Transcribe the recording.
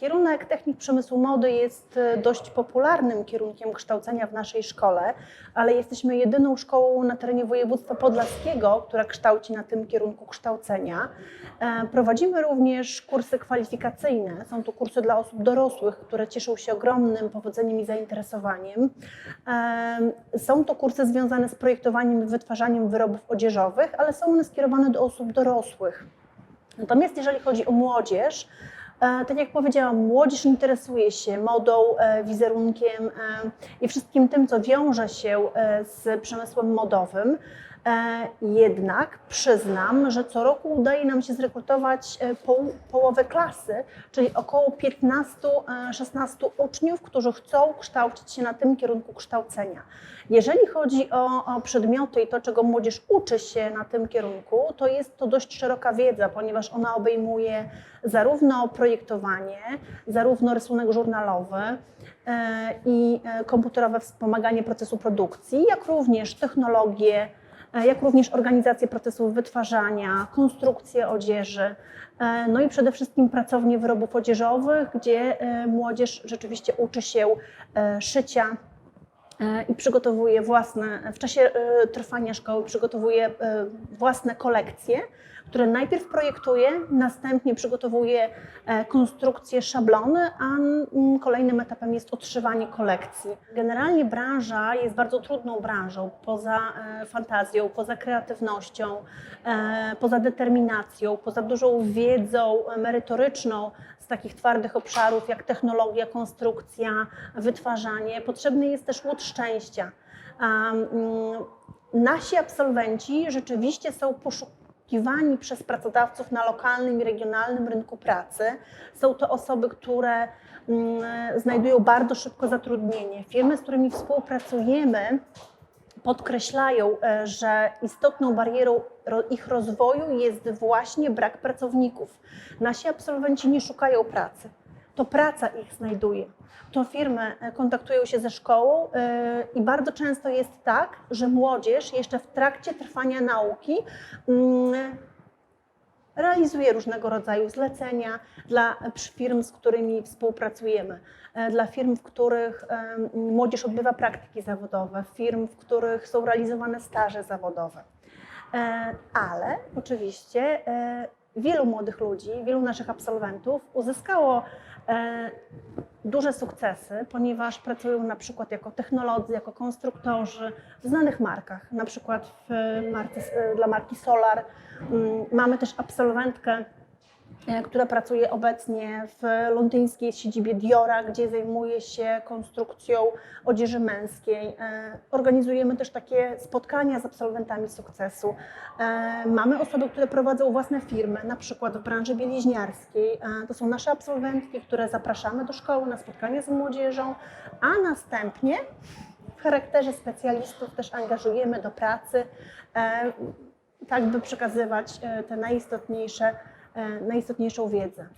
Kierunek technik przemysłu mody jest e, dość popularnym kierunkiem kształcenia w naszej szkole, ale jesteśmy jedyną szkołą na terenie województwa podlaskiego, która kształci na tym kierunku kształcenia. E, Prowadzimy również kursy kwalifikacyjne. Są to kursy dla osób dorosłych, które cieszą się ogromnym powodzeniem i zainteresowaniem. E, Są to kursy związane z projektowaniem i wytwarzaniem wyrobów odzieżowych, ale są one skierowane do osób dorosłych. Natomiast jeżeli chodzi o młodzież, tak jak powiedziałam, młodzież interesuje się modą, e, wizerunkiem e, i wszystkim tym, co wiąże się e, z przemysłem modowym. E, Jednak przyznam, że co roku udaje nam się zrekrutować e, poł- połowę klasy, czyli około 15-16 uczniów, którzy chcą kształcić się na tym kierunku kształcenia. Jeżeli chodzi o, o przedmioty i to, czego młodzież uczy się na tym kierunku, to jest to dość szeroka wiedza, ponieważ ona obejmuje zarówno projektowanie, zarówno rysunek żurnalowy e, i e, komputerowe wspomaganie procesu produkcji, jak również technologię, e, jak również organizację procesów wytwarzania, konstrukcję odzieży, e, no i przede wszystkim pracownie wyrobów odzieżowych, gdzie e, młodzież rzeczywiście uczy się e, szycia, e, i przygotowuje własne, w czasie e, trwania szkoły przygotowuje e, własne kolekcje, które najpierw projektuje, następnie przygotowuje e, konstrukcję, szablony, a kolejnym etapem jest odszywanie kolekcji. Generalnie branża jest bardzo trudną branżą, poza e, fantazją, poza kreatywnością, e, poza determinacją, poza dużą wiedzą merytoryczną z takich twardych obszarów jak technologia, konstrukcja, wytwarzanie. Potrzebny jest też łód szczęścia. Mm, Nasi absolwenci rzeczywiście są poszukiwani przez pracodawców na lokalnym i regionalnym rynku pracy. Są to osoby, które mm, znajdują bardzo szybko zatrudnienie. Firmy, z którymi współpracujemy, podkreślają, e, że istotną barierą ich rozwoju jest właśnie brak pracowników. Nasi absolwenci nie szukają pracy. To praca ich znajduje. To firmy e, kontaktują się ze szkołą e, i bardzo często jest tak, że młodzież jeszcze w trakcie trwania nauki mm, realizuje różnego rodzaju zlecenia dla firm, z którymi współpracujemy, e, dla firm, w których młodzież odbywa praktyki zawodowe, firm, w których są realizowane staże zawodowe. Ale oczywiście wielu młodych ludzi, wielu naszych absolwentów uzyskało e, duże sukcesy, ponieważ pracują na przykład jako technolodzy, jako konstruktorzy w znanych markach, na przykład w marce, dla marki Solar. Mm, Mamy też absolwentkę, e, która pracuje obecnie w londyńskiej siedzibie Diora, gdzie zajmuje się konstrukcją odzieży męskiej. E, Organizujemy też takie spotkania z absolwentami sukcesu. E, Mamy osoby, które prowadzą własne firmy, na przykład w branży bieliźniarskiej. E, To są nasze absolwentki, które zapraszamy do szkoły na spotkania z młodzieżą, a następnie w charakterze specjalistów też angażujemy do pracy, e, tak by przekazywać e, te najistotniejsze, e, najistotniejszą wiedzę.